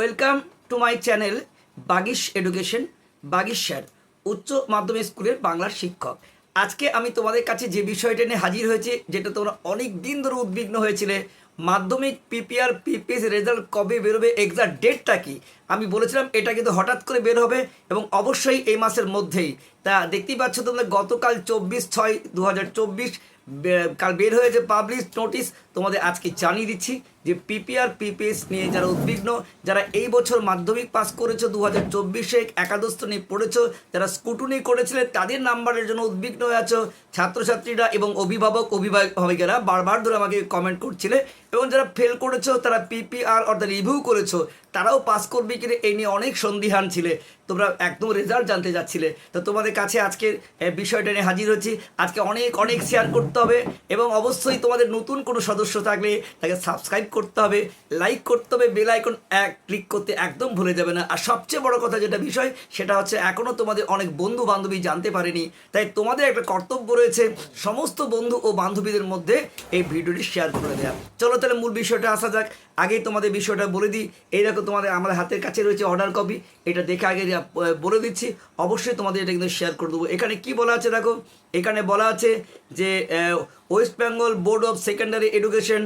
Welcome to my channel Bagish education Bagish sir উচ্চ মাধ্যমিক স্কুলের বাংলার শিক্ষক। আজকে আমি তোমাদের কাছে যে বিষয়টা নিয়ে হাজির হয়েছি, যেটা তোমরা অনেক দিন ধরে উদ্বিগ্ন হয়েছিলে, মাধ্যমিক পিপিআর পিপিএস রেজাল্ট কবে বেরোবে এক্সাক্ট ডেটটা কি? আমি বলেছিলাম এটা কিন্তু হঠাৎ করে বের হবে এবং অবশ্যই এই মাসের মধ্যেই। তা দেখতেই পাচ্ছ তোমরা, গতকাল চব্বিশ ছয় দু হাজার চব্বিশ কাল বের হয়েছে পাবলিশ নোটিশ তোমাদের আজকে জানিয়ে দিচ্ছি যে পিপিআর পিপিএস নিয়ে যারা উদ্বিগ্ন যারা এই বছর মাধ্যমিক পাস করেছ দু হাজার চব্বিশে একাদশ শ্রেণি পড়েছো যারা স্কুটুনি করেছিলেন তাদের নাম্বারের জন্য উদ্বিগ্ন হয়ে আছো। ছাত্রছাত্রীরা এবং অভিভাবক অভিভাবকেরা বারবার ধরে আমাকে কমেন্ট করছিলে এবং যারা ফেল করেছ তারা পিপিআর অর্থাৎ রিভিউ করেছ তারাও পাস করবে কিনা এই নিয়ে অনেক সন্দিহান ছিলে। তোমরা একদম রেজাল্ট জানতে যাচ্ছিলে। তো তোমাদের কাছে আজকের এ, বিষয়টা নিয়ে হাজির হচ্ছি। আজকে অনেক অনেক শেয়ার করতে হবে এবং অবশ্যই তোমাদের নতুন কোনো সদস্য থাকলে তাকে সাবস্ক্রাইব করতে হবে লাইক করতে হবে বেল আইকন এক ক্লিক করতে একদম ভুলে যাবে না। আর সবচেয়ে বড় কথা যেটা বিষয়, সেটা হচ্ছে এখনও তোমাদের অনেক বন্ধু বান্ধবী জানতে পারেনি। তাই তোমাদের একটা কর্তব্য রয়েছে সমস্ত বন্ধু ও বান্ধবীদের মধ্যে এই ভিডিওটি শেয়ার করে দেওয়া চলো তাহলে মূল বিষয়টা আসা যাক। আগেই তোমাদের বিষয়টা বলে দিই। এই এইরকম তোমাদের আমাদের হাতের কাছে রয়েছে অর্ডার কপি এটা দেখে আগে বলে দিচ্ছি। অবশ্যই তোমাদের এটা কিন্তু শেয়ার করে দেবো। এখানে কি বলা আছে দেখো? এখানে বলা আছে যে West Bengal board of secondary education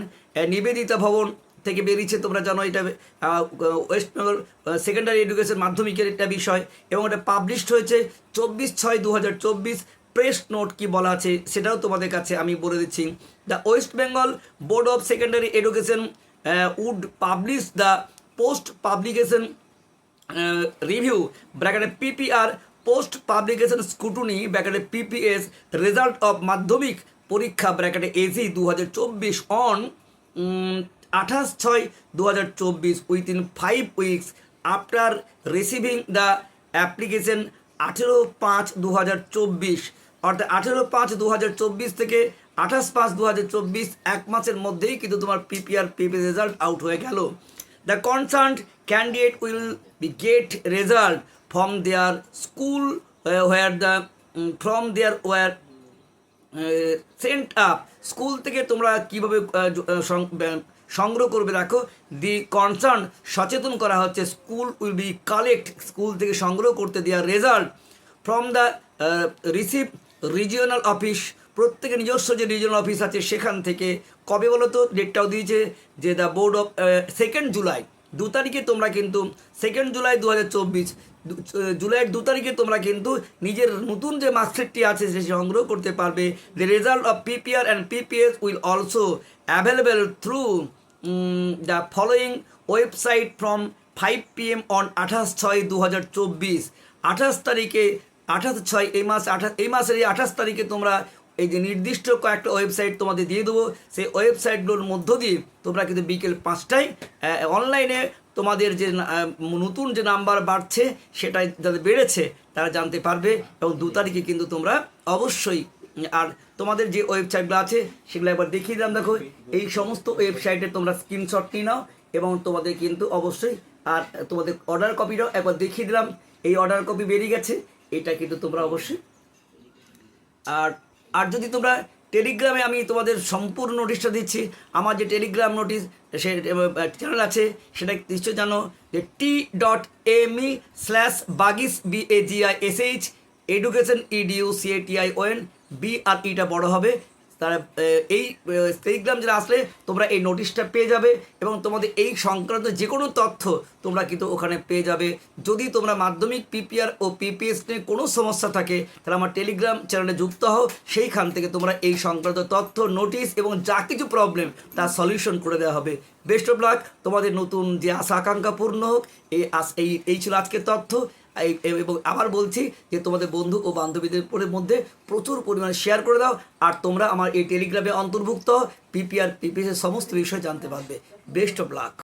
Nivedita Bhavan থেকে বেরিয়েছে তোমরা জানো, এটা ওয়েস্ট বেঙ্গল সেকেন্ডারি এডুকেশন মাধ্যমিকের একটা বিষয় এবং এটা পাবলিশড হয়েছে চব্বিশ ছয় দু প্রেস নোট কি বলা আছে সেটাও তোমাদের কাছে আমি বলে দিচ্ছি। The West Bengal board of secondary education would publish the post publication review ব্র্যাকেটে পিপিআর পোস্ট পাবলিকেশন স্কুটুনি ব্র্যাকেটে পিপিএস রেজাল্ট অফ মাধ্যমিক পরীক্ষা ব্র্যাকেটে এজি দু হাজার চব্বিশ অন আঠাশ ছয় দু হাজার চব্বিশ within five weeks after receiving the application আঠেরো পাঁচ দু হাজার চব্বিশ। অর্থাৎ আঠেরো পাঁচ দু হাজার চব্বিশ থেকে আঠাশ পাঁচ দু হাজার চব্বিশ এক মাসের মধ্যেই কিন্তু তোমার পিপিআর পিপি রেজাল্ট আউট হয়ে গেল। The concern candidate will be get result from their school where the from their were sent up school থেকে তোমরা কীভাবে সংগ্রহ করবে দেখো। দি কনসার্ন সচেতন করা হচ্ছে school will be collect school থেকে সংগ্রহ করতে দেওয়ার result from the receive regional office প্রত্যেকের নিজস্ব যে রিজিওনাল অফিস আছে সেখান থেকে। কবে বলো তো? ডেটটাও দিয়েছে যে the board of second July দু তারিখে তোমরা কিন্তু সেকেন্ড জুলাই দু হাজার চব্বিশ জুলাইয়ের দু তারিখে তোমরা কিন্তু নিজের নতুন যে মার্কশিটটি আছে সে সংগ্রহ করতে পারবে। The result of PPR and PPS will also available through the following website from five P M on আঠাশ ছয় দু হাজার চব্বিশ। আঠাশ তারিখে, আঠাশ ছয় এই মাস আঠাশ এই মাসের এই আঠাশ তারিখে তোমরা এই যে নির্দিষ্ট কয়েকটা ওয়েবসাইট তোমাদের দিয়ে দেবো। সেই ওয়েবসাইটগুলোর মধ্য দিয়ে তোমরা কিন্তু বিকেল পাঁচটায় অনলাইনে তোমাদের যে নতুন যে নাম্বার বাড়ছে, সেটাই যাদের বেড়েছে, তারা জানতে পারবে এবং দু তারিখে কিন্তু তোমরা অবশ্যই, আর তোমাদের যে ওয়েবসাইটগুলো আছে, সেগুলো একবার দেখিয়ে দিলাম, দেখো। এই সমস্ত ওয়েবসাইটে তোমরা স্ক্রিনশট নিয়ে নাও এবং তোমাদের কিন্তু অবশ্যই, আর তোমাদের অর্ডার কপিটাও একবার দেখিয়ে দিলাম। এই অর্ডার কপি বেরিয়ে গেছে, এটা কিন্তু তোমরা অবশ্যই, আর আর যদি তোমরা টেলিগ্রামে আমি তোমাদের সম্পূর্ণ নোটিশটা দিচ্ছি। আমার যে টেলিগ্রাম নোটিশ সে চ্যানেল আছে সেটা নিশ্চয় জানো যে T dot M E slash Bagish B A G I S H education edu CATI when B R ইটা বড় হবে। তারা এই টেলিগ্রাম যারা আসলে, তোমরা এই নোটিশটা পেয়ে যাবে এবং তোমাদের এই সংক্রান্ত যে কোনো তথ্য তোমরা কিন্তু ওখানে পেয়ে যাবে। যদি তোমরা মাধ্যমিক পিপিআর ও পিপিএস নিয়ে কোনো সমস্যা থাকে, তাহলে আমার টেলিগ্রাম চ্যানেলে যুক্ত হও। সেইখান থেকে তোমরা এই সংক্রান্ত তথ্য নোটিশ এবং যা কিছু প্রবলেম তার সলিউশন করে দেওয়া হবে। বেস্ট অফ লাক তোমাদের নতুন যে আশা, আকাঙ্ক্ষা পূর্ণ হোক এই এই ছিল আজকের তথ্য। এবং আবার বলছি যে তোমাদের বন্ধু ও বান্ধবীদের মধ্যে প্রচুর পরিমাণে শেয়ার করে দাও, আর তোমরা আমার এই টেলিগ্রামে অন্তর্ভুক্ত পিপিআর পিপিএস সমস্ত বিষয় জানতে পারবে। Best of luck